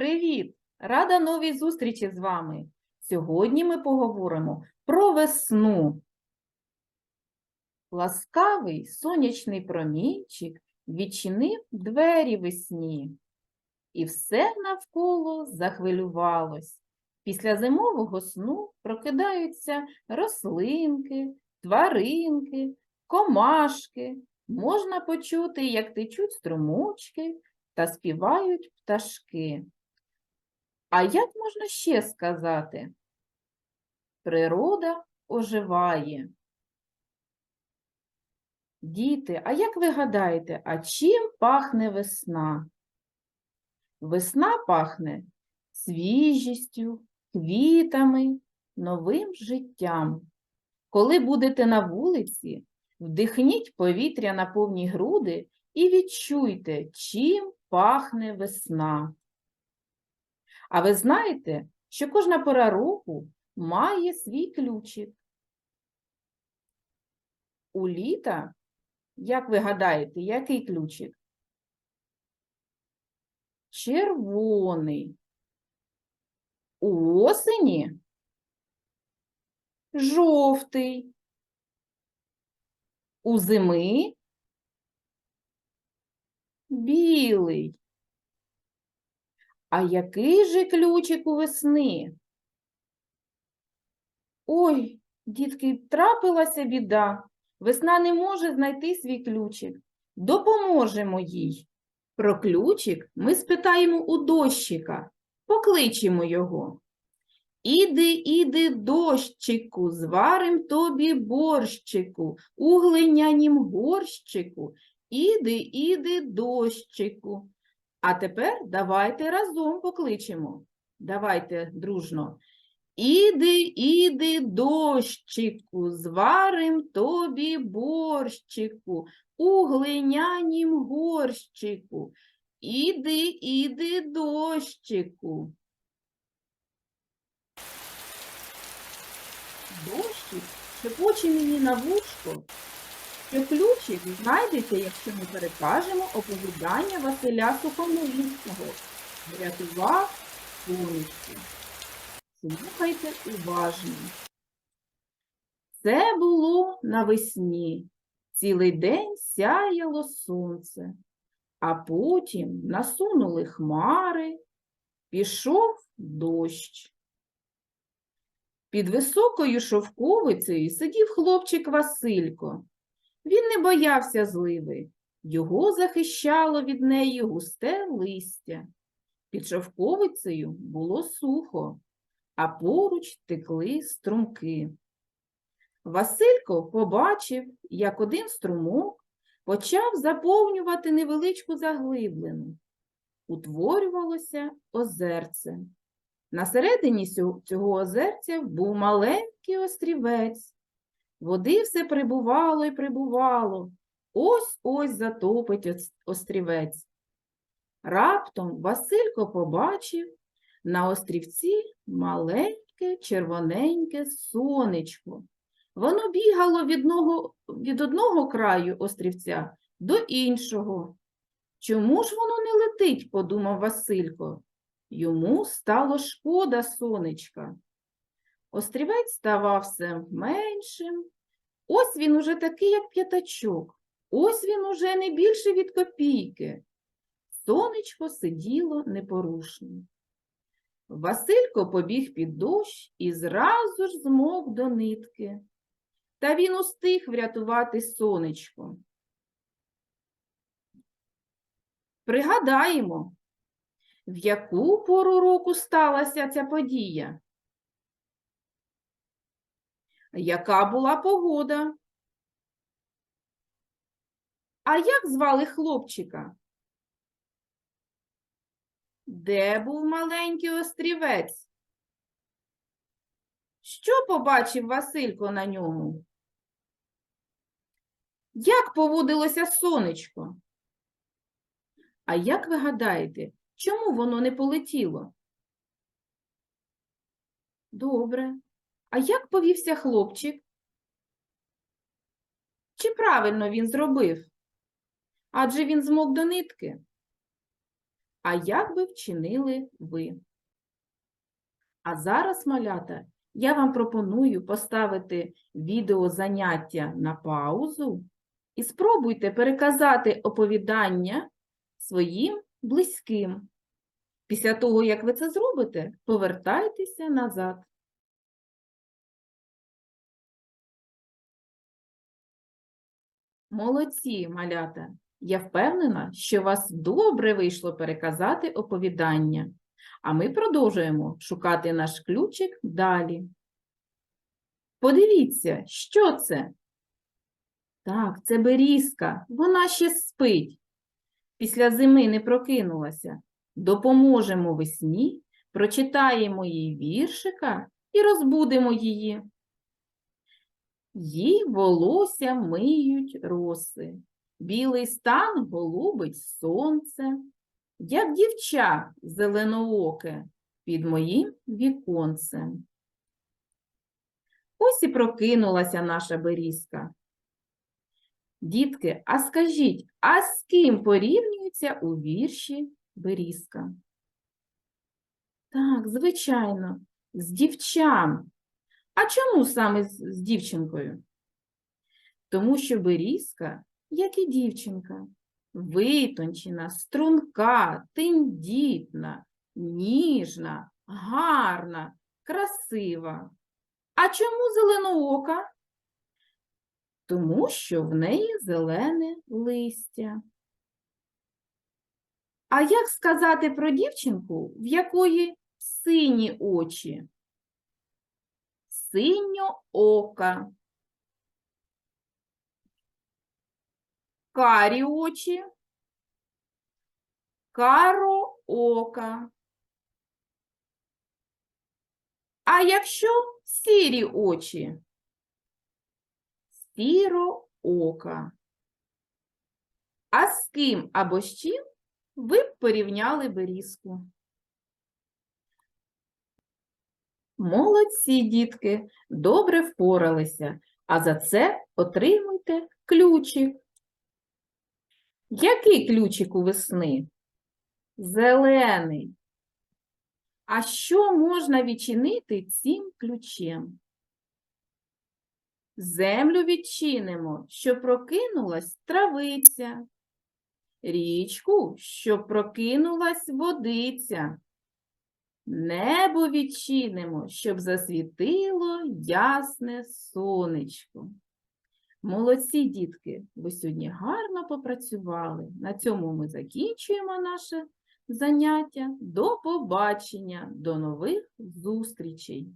привіт! Рада новій зустрічі з вами. Сьогодні ми поговоримо про весну. Ласкавий сонячний промінчик відчинив двері весні, і все навколо захвилювалось. Після зимового сну прокидаються рослинки, тваринки, комашки. Можна почути, як течуть струмочки та співають пташки. А як можна ще сказати? Природа оживає. Діти, а як ви гадаєте, а чим пахне весна? Весна пахне свіжістю, квітами, новим життям. Коли будете на вулиці, вдихніть повітря на повні груди і відчуйте, чим пахне весна. А ви знаєте, що кожна пора року має свій ключик. У літа, як ви гадаєте, який ключик? Червоний. У осені жовтий. У зими білий. А який же ключик у весни? Ой, дітки, трапилася біда. Весна не може знайти свій ключик. Допоможемо їй. Про ключик ми спитаємо у дощика, покличемо його. Іди, іди, дощику, зварим тобі борщику, у глинянім горщику. Іди, іди, дощику. А тепер давайте разом покличемо. Давайте дружно. Іди, іди, дощику, зварим тобі борщику, у глинянім горщику. Іди, іди, дощику. Дощик шепоче мені на вушко, що ключик знайдете, якщо ми перекажемо оповідання Василя Сухомлинського. Врятував сонечко. Слухайте уважно. Це було навесні. Цілий день сяяло сонце, а потім насунули хмари, пішов дощ. Під високою шовковицею сидів хлопчик Василько. Він не боявся зливи, його захищало від неї густе листя. Під шовковицею було сухо, а поруч текли струмки. Василько побачив, як один струмок почав заповнювати невеличку заглиблину. Утворювалося озерце. На середині цього озерця був маленький острівець. Води все прибувало і прибувало. Ось-ось затопить острівець. Раптом Василько побачив на острівці маленьке червоненьке сонечко. Воно бігало від одного, від одного краю острівця до іншого. Чому ж воно не летить, подумав Василько. Йому стало шкода сонечка. Острівець ставав все меншим. Ось він уже такий, як п'ятачок. Ось він уже не більше від копійки. Сонечко сиділо непорушно. Василько побіг під дощ і зразу ж змок до нитки. Та він устиг врятувати сонечко. Пригадаємо, в яку пору року сталася ця подія? Яка була погода? А як звали хлопчика? Де був маленький острівець? Що побачив Василько на ньому? Як поводилося сонечко? А як ви гадаєте, чому воно не полетіло? Добре. А як повівся хлопчик? Чи правильно він зробив? Адже він змок до нитки. а як би вчинили ви? А зараз, малята, я вам пропоную поставити відеозаняття на паузу і спробуйте переказати оповідання своїм близьким. Після того, як ви це зробите, повертайтеся назад. Молодці, малята! Я впевнена, що вас добре вийшло переказати оповідання. А ми продовжуємо шукати наш ключик далі. Подивіться, що це? Так, це берізка, вона ще спить. Після зими не прокинулася. Допоможемо весні, прочитаємо їй віршика і розбудимо її. Їй волосся миють роси, білий стан голубить сонце, як дівча зеленооке під моїм віконцем. Ось і прокинулася наша берізка. Дітки, а скажіть, а з ким порівнюється у вірші берізка? Так, звичайно, з дівчам. А чому саме з, з дівчинкою? Тому що берізка, як і дівчинка, витончена, струнка, тендітна, ніжна, гарна, красива. А чому зеленоока? Тому що в неї зелене листя. А як сказати про дівчинку, в якої сині очі? Синьоока. Карі очі. Кароока. А якщо сірі очі? Сіроока. А з ким або з чим ви б порівняли берізку? Молодці, дітки, добре впоралися, а за це отримуйте ключик. Який ключик у весни? Зелений. А що можна відчинити цим ключем? Землю відчинимо, що прокинулась травиця. Річку, що прокинулась водиця. Небо відчинимо, щоб засвітило ясне сонечко. Молодці, дітки, ви сьогодні гарно попрацювали. На цьому ми закінчуємо наше заняття. До побачення, до нових зустрічей!